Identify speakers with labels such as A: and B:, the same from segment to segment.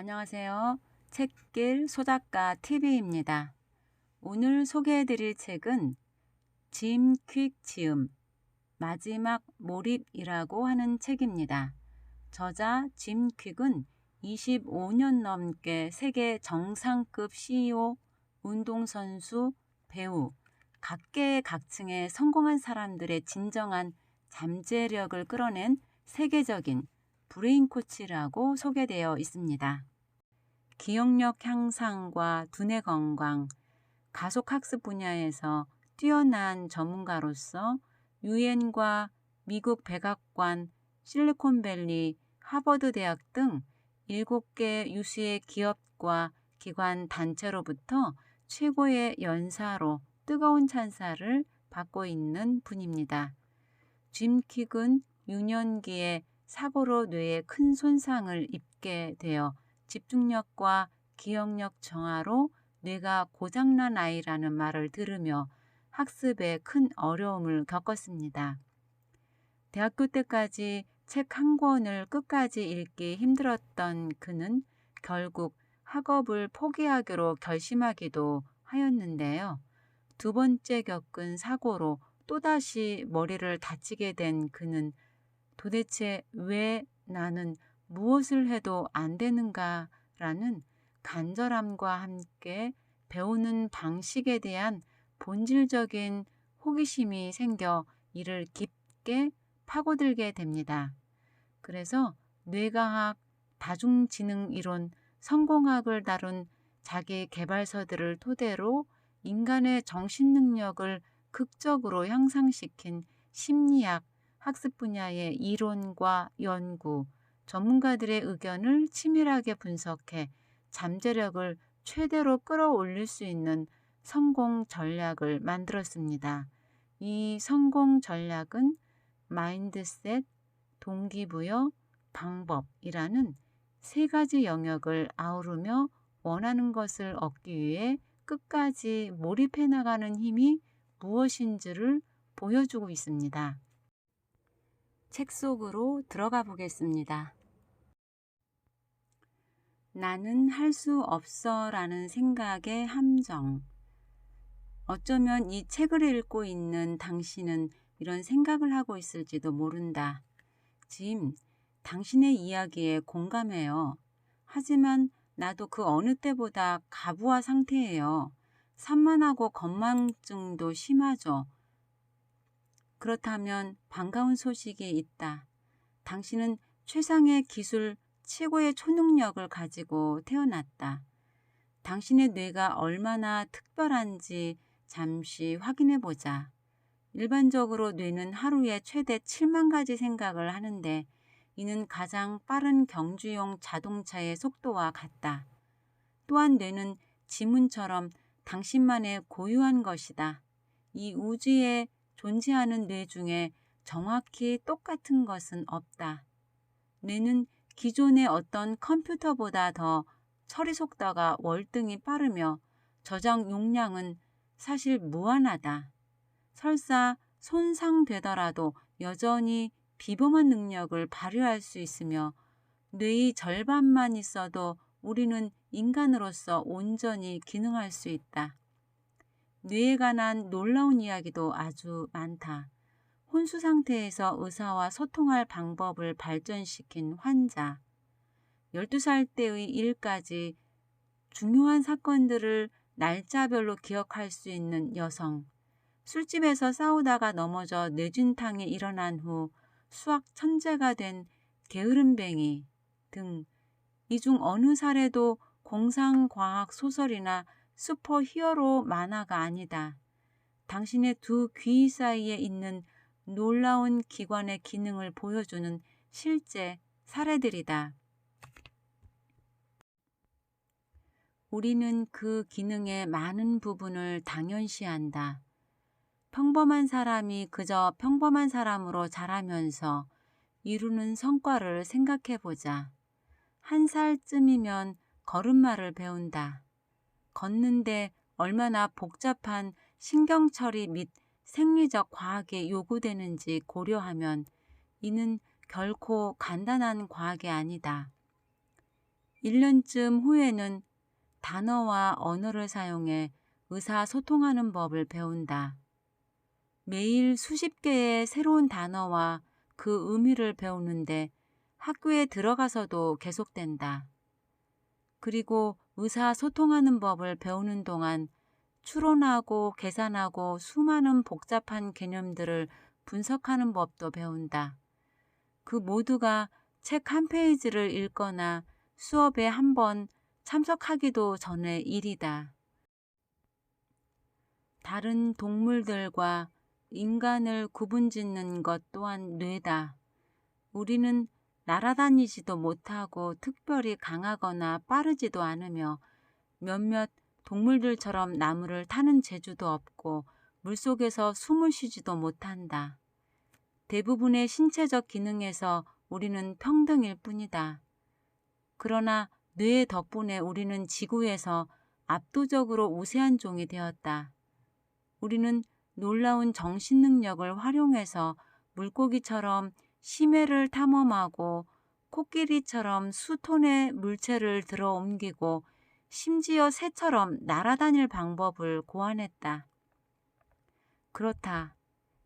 A: 안녕하세요. 책길 소작가 TV입니다. 오늘 소개해드릴 책은 짐 퀵 지음 마지막 몰입이라고 하는 책입니다. 저자 짐 퀵은 25년 넘게 세계 정상급 CEO, 운동선수, 배우, 각계의 각층의 성공한 사람들의 진정한 잠재력을 끌어낸 세계적인 브레인 코치라고 소개되어 있습니다. 기억력 향상과 두뇌 건강, 가속 학습 분야에서 뛰어난 전문가로서 유엔과 미국 백악관, 실리콘밸리, 하버드 대학 등 7개 유수의 기업과 기관 단체로부터 최고의 연사로 뜨거운 찬사를 받고 있는 분입니다. 짐 킥은 유년기에 사고로 뇌에 큰 손상을 입게 되어 집중력과 기억력 정화로 뇌가 고장난 아이라는 말을 들으며 학습에 큰 어려움을 겪었습니다. 대학교 때까지 책 한 권을 끝까지 읽기 힘들었던 그는 결국 학업을 포기하기로 결심하기도 하였는데요. 두 번째 겪은 사고로 또다시 머리를 다치게 된 그는 도대체 왜 나는 무엇을 해도 안 되는가 라는 간절함과 함께 배우는 방식에 대한 본질적인 호기심이 생겨 이를 깊게 파고들게 됩니다. 그래서 뇌과학, 다중지능 이론, 성공학을 다룬 자기 개발서들을 토대로 인간의 정신 능력을 극적으로 향상시킨 심리학, 학습 분야의 이론과 연구, 전문가들의 의견을 치밀하게 분석해 잠재력을 최대로 끌어올릴 수 있는 성공 전략을 만들었습니다. 이 성공 전략은 마인드셋, 동기부여, 방법이라는 세 가지 영역을 아우르며 원하는 것을 얻기 위해 끝까지 몰입해 나가는 힘이 무엇인지를 보여주고 있습니다. 책 속으로 들어가 보겠습니다. 나는 할 수 없어 라는 생각의 함정. 어쩌면 이 책을 읽고 있는 당신은 이런 생각을 하고 있을지도 모른다. 짐, 당신의 이야기에 공감해요. 하지만 나도 그 어느 때보다 가부화 상태예요. 산만하고 건망증도 심하죠. 그렇다면 반가운 소식이 있다. 당신은 최상의 기술, 최고의 초능력을 가지고 태어났다. 당신의 뇌가 얼마나 특별한지 잠시 확인해 보자. 일반적으로 뇌는 하루에 최대 7만 가지 생각을 하는데 이는 가장 빠른 경주용 자동차의 속도와 같다. 또한 뇌는 지문처럼 당신만의 고유한 것이다. 이 우주에 존재하는 뇌 중에 정확히 똑같은 것은 없다. 뇌는 기존의 어떤 컴퓨터보다 더 처리 속도가 월등히 빠르며 저장 용량은 사실 무한하다. 설사 손상되더라도 여전히 비범한 능력을 발휘할 수 있으며 뇌의 절반만 있어도 우리는 인간으로서 온전히 기능할 수 있다. 뇌에 관한 놀라운 이야기도 아주 많다. 혼수 상태에서 의사와 소통할 방법을 발전시킨 환자, 12살 때의 일까지 중요한 사건들을 날짜별로 기억할 수 있는 여성, 술집에서 싸우다가 넘어져 뇌진탕에 일어난 후 수학 천재가 된 게으름뱅이 등 이 중 어느 사례도 공상과학 소설이나 슈퍼 히어로 만화가 아니다. 당신의 두 귀 사이에 있는 놀라운 기관의 기능을 보여주는 실제 사례들이다. 우리는 그 기능의 많은 부분을 당연시한다. 평범한 사람이 그저 평범한 사람으로 자라면서 이루는 성과를 생각해 보자. 한 살쯤이면 걸음마를 배운다. 걷는데 얼마나 복잡한 신경처리 및 생리적 과학이 요구되는지 고려하면 이는 결코 간단한 과학이 아니다. 1년쯤 후에는 단어와 언어를 사용해 의사소통하는 법을 배운다. 매일 수십 개의 새로운 단어와 그 의미를 배우는데 학교에 들어가서도 계속된다. 그리고 의사소통하는 법을 배우는 동안 추론하고 계산하고 수많은 복잡한 개념들을 분석하는 법도 배운다. 그 모두가 책 한 페이지를 읽거나 수업에 한 번 참석하기도 전의 일이다. 다른 동물들과 인간을 구분짓는 것 또한 뇌다. 우리는 날아다니지도 못하고 특별히 강하거나 빠르지도 않으며 몇몇 동물들처럼 나무를 타는 재주도 없고 물속에서 숨을 쉬지도 못한다. 대부분의 신체적 기능에서 우리는 평등일 뿐이다. 그러나 뇌 덕분에 우리는 지구에서 압도적으로 우세한 종이 되었다. 우리는 놀라운 정신 능력을 활용해서 물고기처럼 심해를 탐험하고 코끼리처럼 수톤의 물체를 들어 옮기고 심지어 새처럼 날아다닐 방법을 고안했다. 그렇다.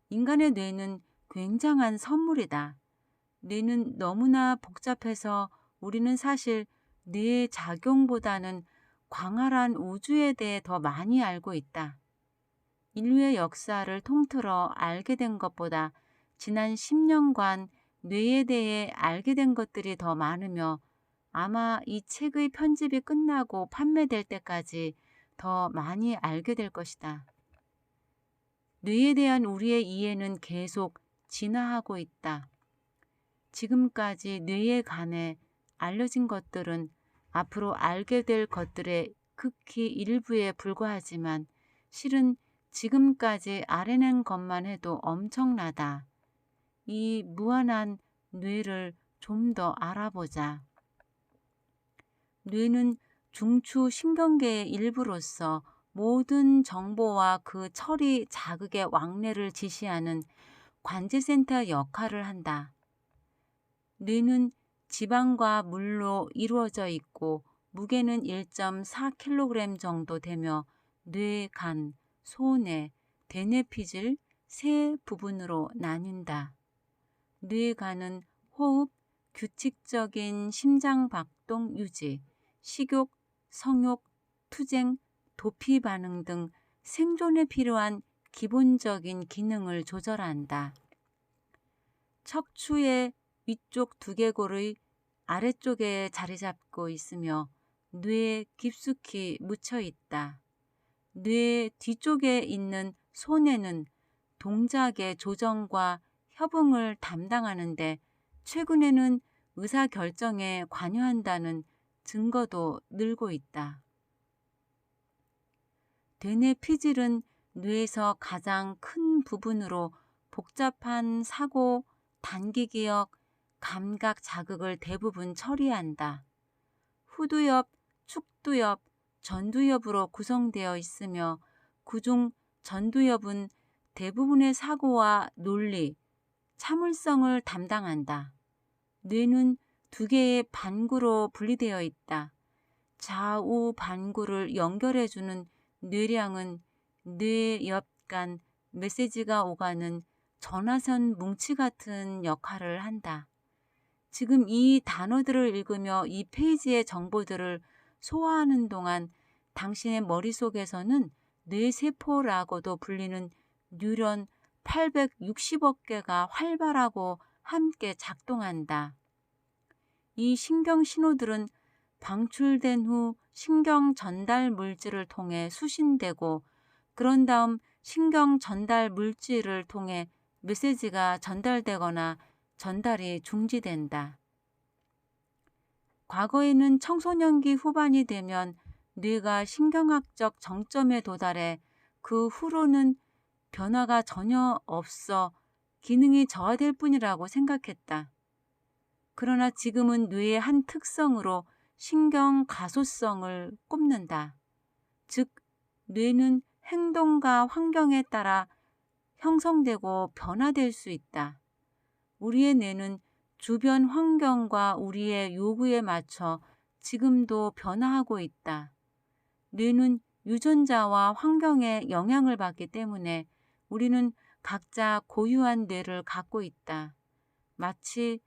A: 인간의 뇌는 굉장한 선물이다. 뇌는 너무나 복잡해서 우리는 사실 뇌의 작용보다는 광활한 우주에 대해 더 많이 알고 있다. 인류의 역사를 통틀어 알게 된 것보다 지난 10년간 뇌에 대해 알게 된 것들이 더 많으며 아마 이 책의 편집이 끝나고 판매될 때까지 더 많이 알게 될 것이다. 뇌에 대한 우리의 이해는 계속 진화하고 있다. 지금까지 뇌에 관해 알려진 것들은 앞으로 알게 될 것들의 극히 일부에 불과하지만 실은 지금까지 알아낸 것만 해도 엄청나다. 이 무한한 뇌를 좀 더 알아보자. 뇌는 중추 신경계의 일부로서 모든 정보와 그 처리 자극의 왕래를 지시하는 관제센터 역할을 한다. 뇌는 지방과 물로 이루어져 있고 무게는 1.4kg 정도 되며 뇌, 간, 소뇌, 대뇌피질 세 부분으로 나뉜다. 뇌간은 호흡, 규칙적인 심장 박동 유지, 식욕, 성욕, 투쟁, 도피 반응 등 생존에 필요한 기본적인 기능을 조절한다. 척추의 위쪽 두개골의 아래쪽에 자리 잡고 있으며 뇌에 깊숙이 묻혀 있다. 뇌 뒤쪽에 있는 손에는 동작의 조정과 협응을 담당하는데 최근에는 의사 결정에 관여한다는 증거도 늘고 있다. 대뇌 피질은 뇌에서 가장 큰 부분으로 복잡한 사고, 단기 기억, 감각 자극을 대부분 처리한다. 후두엽, 축두엽, 전두엽으로 구성되어 있으며 그중 전두엽은 대부분의 사고와 논리, 참을성을 담당한다. 뇌는 두 개의 반구로 분리되어 있다. 좌우 반구를 연결해주는 뇌량은 뇌 옆간 메시지가 오가는 전화선 뭉치 같은 역할을 한다. 지금 이 단어들을 읽으며 이 페이지의 정보들을 소화하는 동안 당신의 머릿속에서는 뇌세포라고도 불리는 뉴런 860억 개가 활발하고 함께 작동한다. 이 신경 신호들은 방출된 후 신경 전달 물질을 통해 수신되고 그런 다음 신경 전달 물질을 통해 메시지가 전달되거나 전달이 중지된다. 과거에는 청소년기 후반이 되면 뇌가 신경학적 정점에 도달해 그 후로는 변화가 전혀 없어 기능이 저하될 뿐이라고 생각했다. 그러나 지금은 뇌의 한 특성으로 신경 가소성을 꼽는다. 즉, 뇌는 행동과 환경에 따라 형성되고 변화될 수 있다. 우리의 뇌는 주변 환경과 우리의 요구에 맞춰 지금도 변화하고 있다. 뇌는 유전자와 환경의 영향을 받기 때문에 우리는 각자 고유한 뇌를 갖고 있다. 마치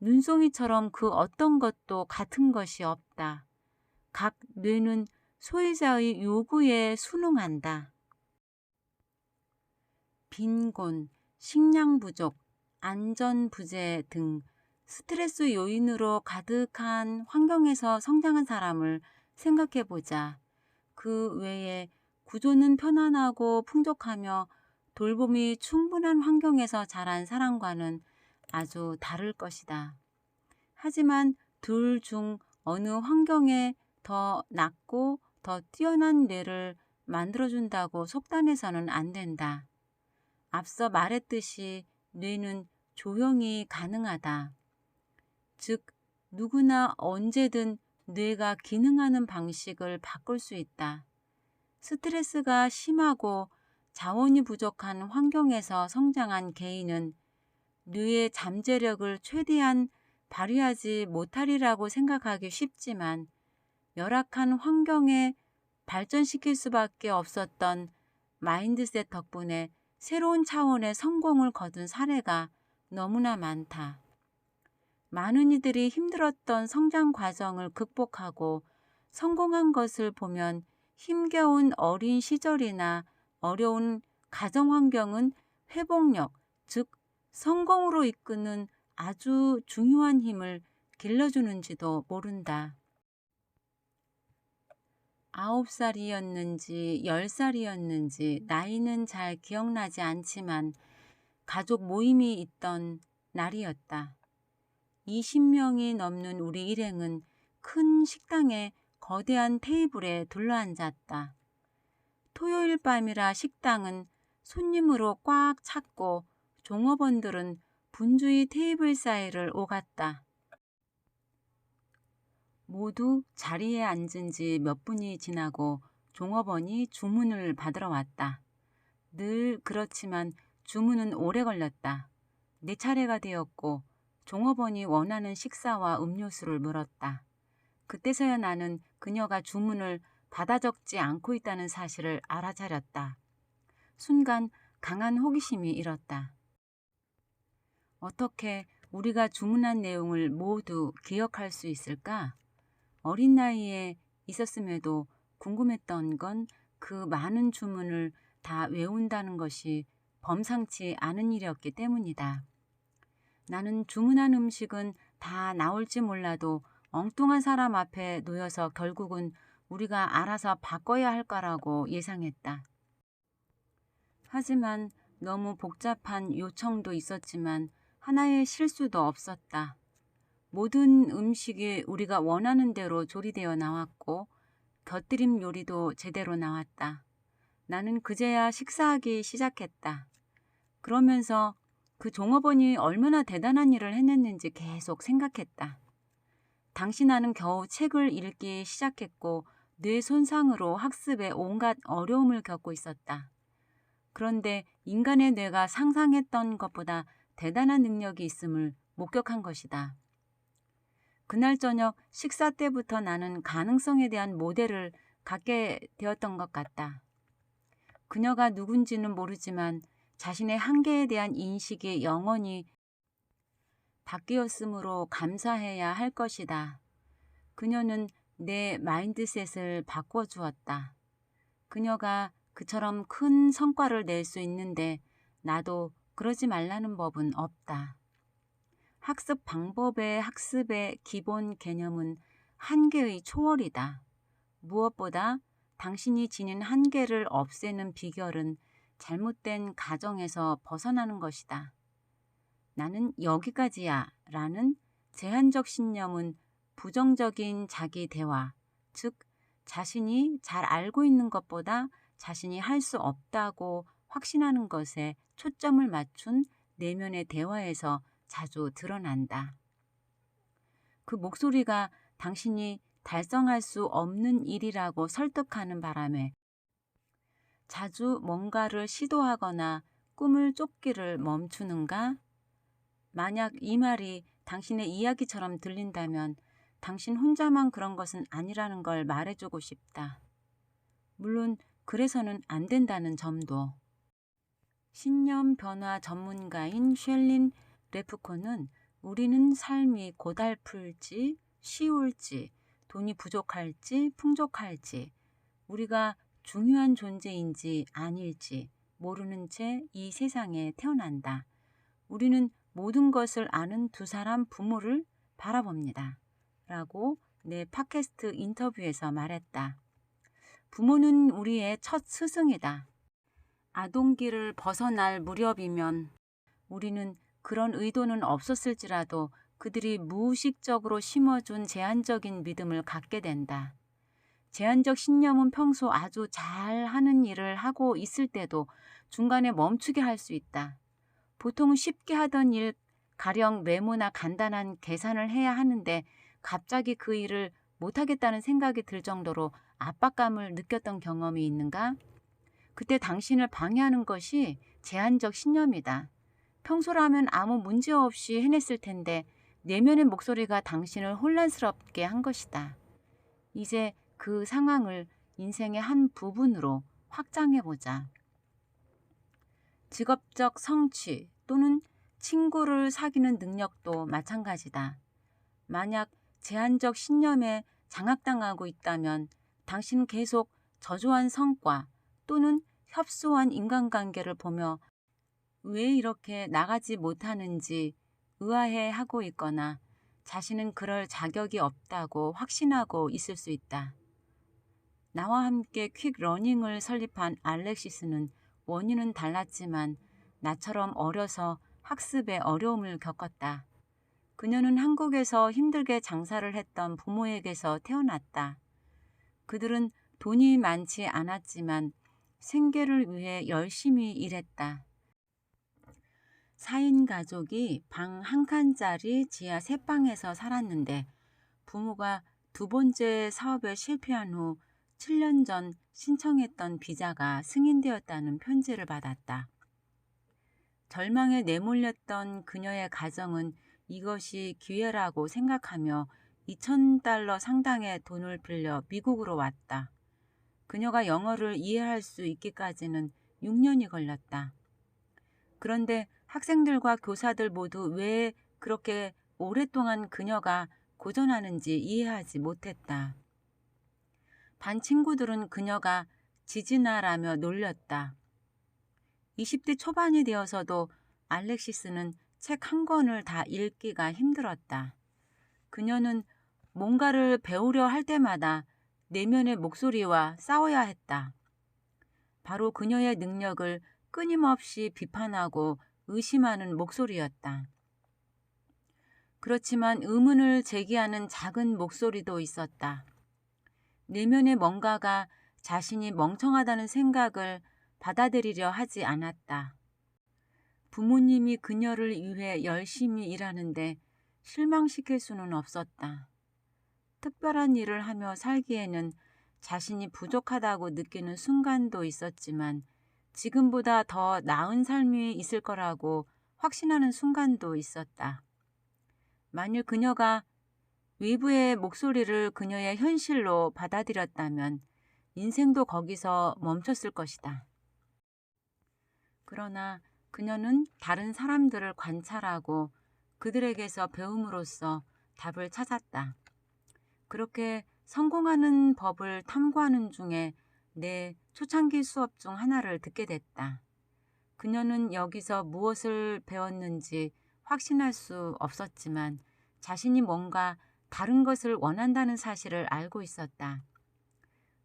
A: 눈송이처럼 그 어떤 것도 같은 것이 없다. 각 뇌는 소유자의 요구에 순응한다. 빈곤, 식량 부족, 안전 부재 등 스트레스 요인으로 가득한 환경에서 성장한 사람을 생각해 보자. 그 외에 구조는 편안하고 풍족하며 돌봄이 충분한 환경에서 자란 사람과는 아주 다를 것이다. 하지만 둘 중 어느 환경에 더 낫고 더 뛰어난 뇌를 만들어준다고 속단해서는 안 된다. 앞서 말했듯이 뇌는 조형이 가능하다. 즉, 누구나 언제든 뇌가 기능하는 방식을 바꿀 수 있다. 스트레스가 심하고 자원이 부족한 환경에서 성장한 개인은 뇌의 잠재력을 최대한 발휘하지 못하리라고 생각하기 쉽지만 열악한 환경에 발전시킬 수밖에 없었던 마인드셋 덕분에 새로운 차원의 성공을 거둔 사례가 너무나 많다. 많은 이들이 힘들었던 성장 과정을 극복하고 성공한 것을 보면 힘겨운 어린 시절이나 어려운 가정 환경은 회복력, 즉 성공으로 이끄는 아주 중요한 힘을 길러주는지도 모른다. 아홉 살이었는지 열 살이었는지 나이는 잘 기억나지 않지만 가족 모임이 있던 날이었다. 20명이 넘는 우리 일행은 큰 식당의 거대한 테이블에 둘러앉았다. 토요일 밤이라 식당은 손님으로 꽉 찼고 종업원들은 분주히 테이블 사이를 오갔다. 모두 자리에 앉은 지 몇 분이 지나고 종업원이 주문을 받으러 왔다. 늘 그렇지만 주문은 오래 걸렸다. 내 차례가 되었고 종업원이 원하는 식사와 음료수를 물었다. 그때서야 나는 그녀가 주문을 받아 적지 않고 있다는 사실을 알아차렸다. 순간 강한 호기심이 일었다. 어떻게 우리가 주문한 내용을 모두 기억할 수 있을까? 어린 나이에 있었음에도 궁금했던 건 그 많은 주문을 다 외운다는 것이 범상치 않은 일이었기 때문이다. 나는 주문한 음식은 다 나올지 몰라도 엉뚱한 사람 앞에 놓여서 결국은 우리가 알아서 바꿔야 할 거라고 예상했다. 하지만 너무 복잡한 요청도 있었지만 하나의 실수도 없었다. 모든 음식이 우리가 원하는 대로 조리되어 나왔고 곁들임 요리도 제대로 나왔다. 나는 그제야 식사하기 시작했다. 그러면서 그 종업원이 얼마나 대단한 일을 해냈는지 계속 생각했다. 당시 나는 겨우 책을 읽기 시작했고 뇌 손상으로 학습에 온갖 어려움을 겪고 있었다. 그런데 인간의 뇌가 상상했던 것보다 대단한 능력이 있음을 목격한 것이다. 그날 저녁 식사 때부터 나는 가능성에 대한 모델을 갖게 되었던 것 같다. 그녀가 누군지는 모르지만 자신의 한계에 대한 인식이 영원히 바뀌었으므로 감사해야 할 것이다. 그녀는 내 마인드셋을 바꿔주었다. 그녀가 그처럼 큰 성과를 낼 수 있는데 나도 그러지 말라는 법은 없다. 학습 방법의 학습의 기본 개념은 한계의 초월이다. 무엇보다 당신이 지닌 한계를 없애는 비결은 잘못된 가정에서 벗어나는 것이다. 나는 여기까지야 라는 제한적 신념은 부정적인 자기 대화, 즉, 자신이 잘 알고 있는 것보다 자신이 할 수 없다고 확신하는 것에 초점을 맞춘 내면의 대화에서 자주 드러난다. 그 목소리가 당신이 달성할 수 없는 일이라고 설득하는 바람에 자주 뭔가를 시도하거나 꿈을 쫓기를 멈추는가? 만약 이 말이 당신의 이야기처럼 들린다면 당신 혼자만 그런 것은 아니라는 걸 말해주고 싶다. 물론 그래서는 안 된다는 점도. 신념 변화 전문가인 쉘린 레프코는 우리는 삶이 고달플지 쉬울지 돈이 부족할지 풍족할지 우리가 중요한 존재인지 아닐지 모르는 채 이 세상에 태어난다. 우리는 모든 것을 아는 두 사람 부모를 바라봅니다. 라고 내 팟캐스트 인터뷰에서 말했다. 부모는 우리의 첫 스승이다. 아동기를 벗어날 무렵이면 우리는 그런 의도는 없었을지라도 그들이 무의식적으로 심어준 제한적인 믿음을 갖게 된다. 제한적 신념은 평소 아주 잘 하는 일을 하고 있을 때도 중간에 멈추게 할 수 있다. 보통 쉽게 하던 일, 가령 메모나 간단한 계산을 해야 하는데 갑자기 그 일을 못하겠다는 생각이 들 정도로 압박감을 느꼈던 경험이 있는가? 그때 당신을 방해하는 것이 제한적 신념이다. 평소라면 아무 문제 없이 해냈을 텐데 내면의 목소리가 당신을 혼란스럽게 한 것이다. 이제 그 상황을 인생의 한 부분으로 확장해 보자. 직업적 성취 또는 친구를 사귀는 능력도 마찬가지다. 만약 제한적 신념에 장악당하고 있다면 당신은 계속 저조한 성과 또는 협소한 인간관계를 보며 왜 이렇게 나가지 못하는지 의아해 하고 있거나 자신은 그럴 자격이 없다고 확신하고 있을 수 있다. 나와 함께 퀵 러닝을 설립한 알렉시스는 원인은 달랐지만 나처럼 어려서 학습에 어려움을 겪었다. 그녀는 한국에서 힘들게 장사를 했던 부모에게서 태어났다. 그들은 돈이 많지 않았지만 생계를 위해 열심히 일했다. 4인 가족이 방 한 칸짜리 지하 세 방에서 살았는데 부모가 두 번째 사업에 실패한 후 7년 전 신청했던 비자가 승인되었다는 편지를 받았다. 절망에 내몰렸던 그녀의 가정은 이것이 기회라고 생각하며 2,000달러 상당의 돈을 빌려 미국으로 왔다. 그녀가 영어를 이해할 수 있기까지는 6년이 걸렸다. 그런데 학생들과 교사들 모두 왜 그렇게 오랫동안 그녀가 고전하는지 이해하지 못했다. 반 친구들은 그녀가 지지나라며 놀렸다. 20대 초반이 되어서도 알렉시스는 책 한 권을 다 읽기가 힘들었다. 그녀는 뭔가를 배우려 할 때마다 내면의 목소리와 싸워야 했다. 바로 그녀의 능력을 끊임없이 비판하고 의심하는 목소리였다. 그렇지만 의문을 제기하는 작은 목소리도 있었다. 내면의 뭔가가 자신이 멍청하다는 생각을 받아들이려 하지 않았다. 부모님이 그녀를 위해 열심히 일하는데 실망시킬 수는 없었다. 특별한 일을 하며 살기에는 자신이 부족하다고 느끼는 순간도 있었지만 지금보다 더 나은 삶이 있을 거라고 확신하는 순간도 있었다. 만일 그녀가 외부의 목소리를 그녀의 현실로 받아들였다면 인생도 거기서 멈췄을 것이다. 그러나 그녀는 다른 사람들을 관찰하고 그들에게서 배움으로써 답을 찾았다. 그렇게 성공하는 법을 탐구하는 중에 내 초창기 수업 중 하나를 듣게 됐다. 그녀는 여기서 무엇을 배웠는지 확신할 수 없었지만 자신이 뭔가 다른 것을 원한다는 사실을 알고 있었다.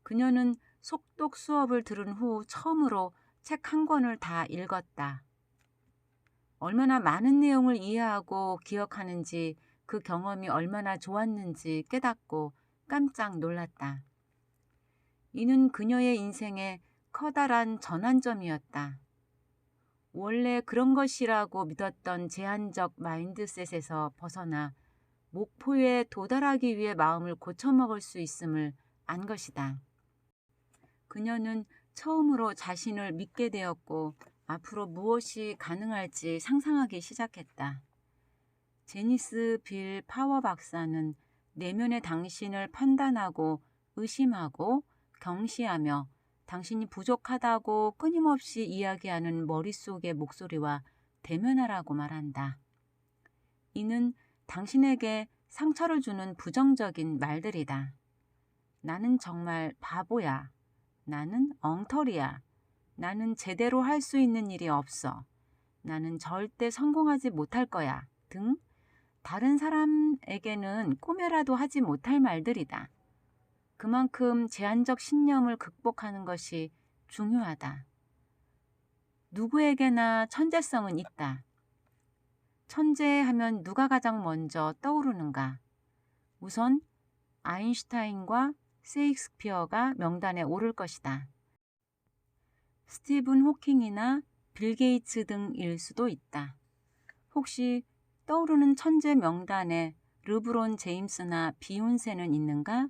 A: 그녀는 속독 수업을 들은 후 처음으로 책 한 권을 다 읽었다. 얼마나 많은 내용을 이해하고 기억하는지 그 경험이 얼마나 좋았는지 깨닫고 깜짝 놀랐다. 이는 그녀의 인생의 커다란 전환점이었다. 원래 그런 것이라고 믿었던 제한적 마인드셋에서 벗어나 목표에 도달하기 위해 마음을 고쳐먹을 수 있음을 안 것이다. 그녀는 처음으로 자신을 믿게 되었고 앞으로 무엇이 가능할지 상상하기 시작했다. 제니스 빌 파워 박사는 내면의 당신을 판단하고 의심하고 경시하며 당신이 부족하다고 끊임없이 이야기하는 머릿속의 목소리와 대면하라고 말한다. 이는 당신에게 상처를 주는 부정적인 말들이다. 나는 정말 바보야. 나는 엉터리야. 나는 제대로 할 수 있는 일이 없어. 나는 절대 성공하지 못할 거야. 등 다른 사람에게는 꿈에라도 하지 못할 말들이다. 그만큼 제한적 신념을 극복하는 것이 중요하다. 누구에게나 천재성은 있다. 천재 하면 누가 가장 먼저 떠오르는가? 우선 아인슈타인과 세익스피어가 명단에 오를 것이다. 스티븐 호킹이나 빌 게이츠 등일 수도 있다. 혹시 떠오르는 천재 명단에 르브론 제임스나 비욘세는 있는가?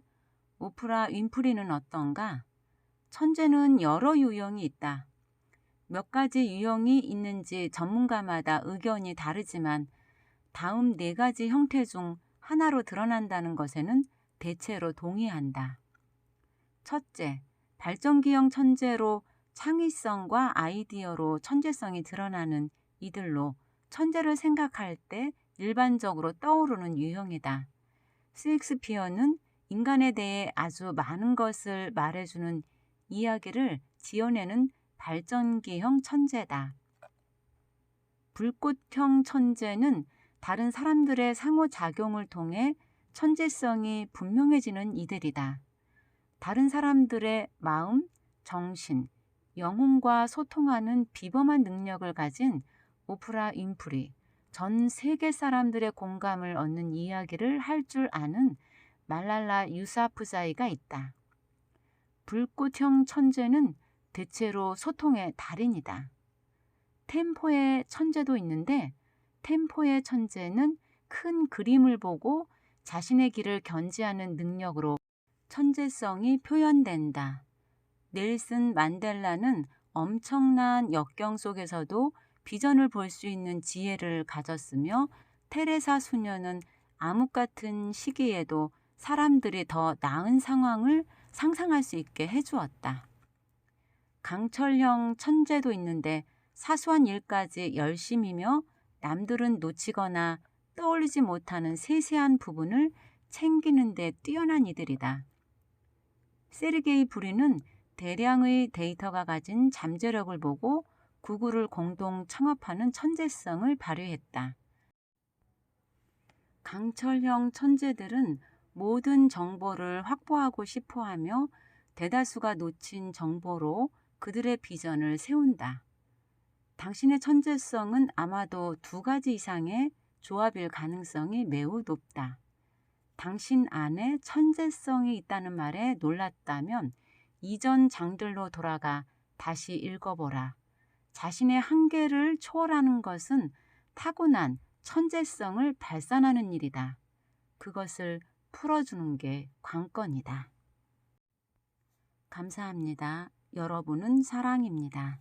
A: 오프라 윈프리는 어떤가? 천재는 여러 유형이 있다. 몇 가지 유형이 있는지 전문가마다 의견이 다르지만 다음 네 가지 형태 중 하나로 드러난다는 것에는 대체로 동의한다. 첫째, 발전기형 천재로 창의성과 아이디어로 천재성이 드러나는 이들로 천재를 생각할 때 일반적으로 떠오르는 유형이다. 스익스피어는 인간에 대해 아주 많은 것을 말해주는 이야기를 지어내는 발전기형 천재다. 불꽃형 천재는 다른 사람들의 상호작용을 통해 천재성이 분명해지는 이들이다. 다른 사람들의 마음, 정신, 영혼과 소통하는 비범한 능력을 가진 오프라 윈프리, 전 세계 사람들의 공감을 얻는 이야기를 할 줄 아는 말랄라 유사프자이가 있다. 불꽃형 천재는 대체로 소통의 달인이다. 템포의 천재도 있는데 템포의 천재는 큰 그림을 보고 자신의 길을 견지하는 능력으로 천재성이 표현된다. 넬슨 만델라는 엄청난 역경 속에서도 비전을 볼 수 있는 지혜를 가졌으며 테레사 수녀는 암흑 같은 시기에도 사람들이 더 나은 상황을 상상할 수 있게 해주었다. 강철형 천재도 있는데 사소한 일까지 열심히며 남들은 놓치거나 떠올리지 못하는 세세한 부분을 챙기는 데 뛰어난 이들이다. 세르게이 브리는 대량의 데이터가 가진 잠재력을 보고 구글을 공동 창업하는 천재성을 발휘했다. 강철형 천재들은 모든 정보를 확보하고 싶어 하며 대다수가 놓친 정보로 그들의 비전을 세운다. 당신의 천재성은 아마도 두 가지 이상의 조합일 가능성이 매우 높다. 당신 안에 천재성이 있다는 말에 놀랐다면 이전 장들로 돌아가 다시 읽어보라. 자신의 한계를 초월하는 것은 타고난 천재성을 발산하는 일이다. 그것을 풀어주는 게 관건이다. 감사합니다. 여러분은 사랑입니다.